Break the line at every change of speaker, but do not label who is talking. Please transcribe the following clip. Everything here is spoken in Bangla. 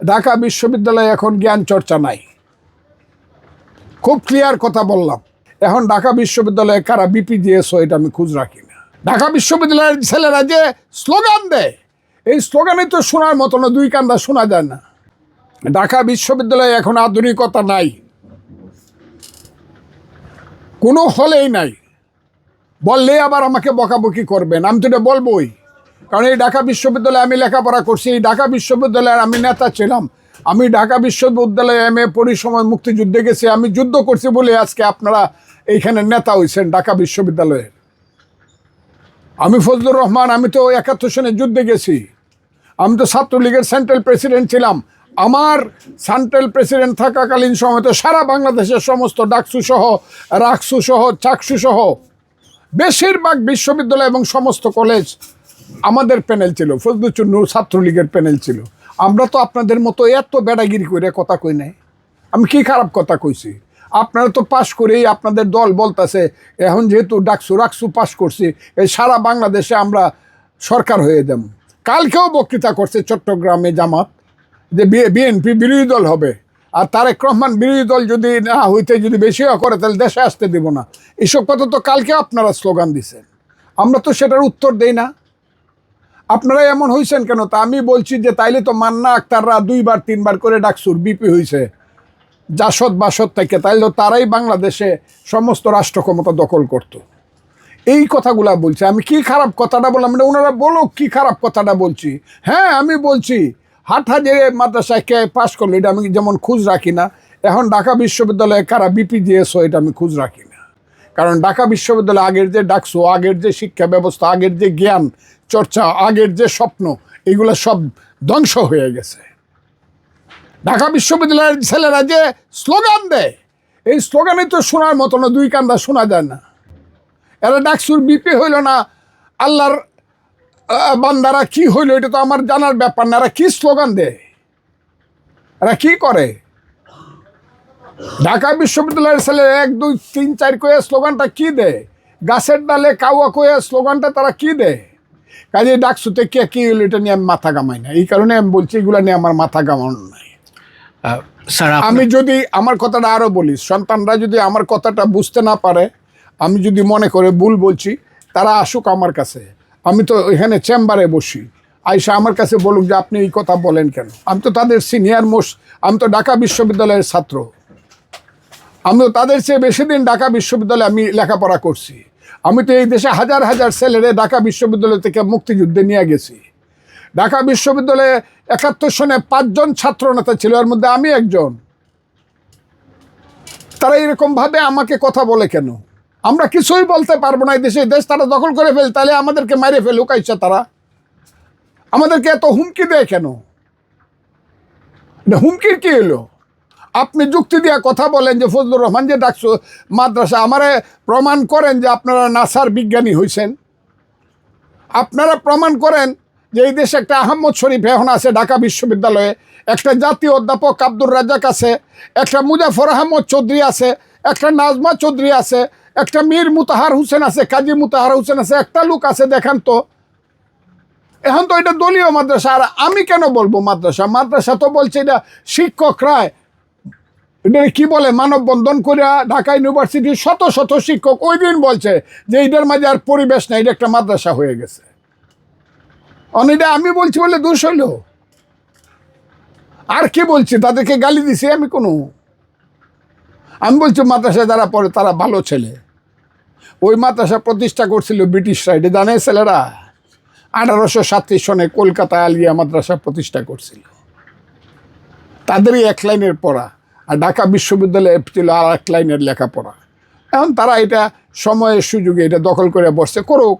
ঢাকা বিশ্ববিদ্যালয়ে এখন জ্ঞান চর্চা নাই। খুব ক্লিয়ার কথা বললাম। এখন ঢাকা বিশ্ববিদ্যালয়ে কারা বিপি দিয়েছ এটা আমি খুঁজ রাখি না। ঢাকা বিশ্ববিদ্যালয়ের ছেলেরা যে স্লোগান দেয়, এই স্লোগানে তো শোনার মতো না, দুই কান্দা শোনা যায় না। ঢাকা বিশ্ববিদ্যালয়ে এখন আধুনিকতা নাই। কোনো হলেই নাই। বললে আবার আমাকে বকাবকি করবেন, আমি তো এটা বলবোই। কারণ এই ঢাকা বিশ্ববিদ্যালয়ে আমি লেখাপড়া করছি, এই ঢাকা বিশ্ববিদ্যালয়ের আমি নেতা ছিলাম। আমি ঢাকা বিশ্ববিদ্যালয়ে এম এ পরিসময় মুক্তিযুদ্ধে গেছি, আমি যুদ্ধ করছি বলে আজকে আপনারা এইখানে নেতা হয়েছেন ঢাকা বিশ্ববিদ্যালয়ের। আমি ফজলুর রহমান, আমি তো একাত্তর সনে যুদ্ধে গেছি। আমি তো ছাত্রলীগের সেন্ট্রাল প্রেসিডেন্ট ছিলাম। আমার সেন্ট্রাল প্রেসিডেন্ট থাকাকালীন সময় তো সারা বাংলাদেশের সমস্ত ডাকসু সহ, রাকসু সহ, চাকসু সহ, বেশিরভাগ বিশ্ববিদ্যালয় এবং সমস্ত কলেজ আমাদের প্যানেল ছিল ফজলুচুন্নুর ছাত্রলীগের প্যানেল ছিল। আমরা তো আপনাদের মতো এত বেড়াগিরি করে কথা কই নাই। আমি কি খারাপ কথা কইছি? আপনারা তো পাশ করেই আপনাদের দল বলতেছে, এখন যেহেতু ডাকসু রাকসু পাশ করছি, এই সারা বাংলাদেশে আমরা সরকার হয়ে যাব। কালকেও বক্তৃতা করছে চট্টগ্রামে জামাত, যে বিএনপি বিরোধী দল হবে। আর তারেক রহমান বিরোধী দল যদি না হইতে যদি বেশিও করে, তাহলে দেশে আসতে দিব না। এসব কথা তো কালকে আপনারা স্লোগান দিছেন। আমরা তো সেটার উত্তর দেই না। আপনারা এমন হয়েছেন কেন? তা আমি বলছি যে তাইলে তো মান্না আক্তাররা দুইবার, তিনবার করে ডাকসুর, বিপি হয়েছে জাসদ বাসদ থেকে, তাইলে তো তারাই বাংলাদেশে সমস্ত রাষ্ট্র ক্ষমতা দখল করত। এই কথাগুলা বলছে। আমি কি খারাপ কথাটা বললাম? মানে ওনারা বলো কি খারাপ কথাটা বলছি। হ্যাঁ আমি বলছি, হাট যে মাদ্রাসায় কে পাশ করল, এটা আমি যেমন খুঁজ রাখি না, এখন ঢাকা বিশ্ববিদ্যালয়ে কারা বিপি দিয়েছ, এটা আমি খুঁজ রাখি কারণ ঢাকা বিশ্ববিদ্যালয় আগের যে ডাকসো, আগের যে শিক্ষা ব্যবস্থা, আগের যে জ্ঞান, চর্চা, আগের যে স্বপ্ন, এগুলো সব ধ্বংস হয়ে গেছে। ঢাকা বিশ্ববিদ্যালয়ের ছেলেরা যে স্লোগান দেয়, এই স্লোগানে তো শোনার মতো না, দুই কান্দা শোনা যায় না। এরা ডাকসুর বিপি হইল না, আল্লাহর বান্দারা কি হইল, এটা তো আমার জানার ব্যাপার না, এরা কি স্লোগান দেয়? এরা কি করে? ঢাকা বিশ্ববিদ্যালয়ের ছেলে এক দুই তিন চার কয়ে স্লোগানটা কি দেয় গাছের ডালে কাউয়া কয়ে স্লোগানটা তারা কি দেয় কাজে ডাকসুতে কে কি হলো এটা নিয়ে আমি মাথা গামাই না। এই কারণে আমি বলছি এগুলো নিয়ে আমার মাথা গামানো নাই।
স্যার
আমি যদি আমার কথাটা আরও বলি সন্তানরা যদি আমার কথাটা বুঝতে না পারে আমি যদি মনে করে ভুল বলছি তারা আসুক আমার কাছে। আমি তো এখানে চেম্বারে বসি। আইসা আমার কাছে বলুক যে আপনি এই কথা বলেন কেন? আমি তো তাদের সিনিয়র মোস্ট আমি তো ঢাকা বিশ্ববিদ্যালয়ের ছাত্র। আমিও তাদের চেয়ে বেশি দিন ঢাকা বিশ্ববিদ্যালয়ে আমি লেখাপড়া করছি। আমি তো এই দেশে হাজার হাজার ছেলেরে ঢাকা বিশ্ববিদ্যালয় থেকে মুক্তিযুদ্ধে নিয়ে গেছি। ঢাকা বিশ্ববিদ্যালয়ে একাত্তর সনে পাঁচজন ছাত্র নেতা ছিল, এর মধ্যে আমি একজন। তারা এরকমভাবে আমাকে কথা বলে কেন? আমরা কিছুই বলতে পারব না এই দেশে। দেশ তারা দখল করে ফেল, তাহলে আমাদেরকে মারে ফেলুক আইসা তারা। আমাদেরকে এত হুমকি দেয় কেন? হুমকির কি এলো আপনি যুক্তি দিয়ে কথা বলেন যে ফজলুর রহমান যে ডাকসু মাদ্রাসা, আমারে প্রমাণ করেন যে আপনারা নাসার বিজ্ঞানী হয়েছেন আপনারা প্রমাণ করেন যে এই দেশে একটা আহম্মদ শরীফ এখন আছে ঢাকা বিশ্ববিদ্যালয়ে, একটা জাতীয় অধ্যাপক আব্দুর রাজাক আছে, একটা মুজাফর আহমদ চৌধুরী আছে, একটা নাজমা চৌধুরী আছে, একটা মীর মুতাহার হোসেন আছে, কাজী মুতাহার হোসেন আছে, একটা লোক আছে, দেখান তো। এখন তো এটা দলীয় মাদ্রাসা, আর আমি কেন বলব মাদ্রাসা? মাদ্রাসা তো বলছে এটা শিক্ষকরায় কি বলে, মানববন্ধন করে ঢাকা ইউনিভার্সিটির শত শত শিক্ষক ওই দিন বলছে যে এটার মাঝে আর পরিবেশ নাই, এটা একটা মাদ্রাসা হয়ে গেছে। অনেকটা আমি বলছি বলে দোষ হইল আর কি বলছি? তাদেরকে গালি দিছি আমি কোনো? আমি বলছি মাদ্রাসায় যারা পড়ে তারা ভালো ছেলে। ওই মাদ্রাসা প্রতিষ্ঠা করছিল ব্রিটিশরা, এটা জানে ছেলেরা? আঠারোশো সাতত্রিশ সনে কলকাতা আলিয়া মাদ্রাসা প্রতিষ্ঠা করছিল। তাদেরই এক লাইনের পড়া। আর ঢাকা বিশ্ববিদ্যালয়ে ছিল আর এক লাইনের লেখাপড়া। এখন তারা এটা সময়ের সুযোগে এটা দখল করে বসছে, করুক।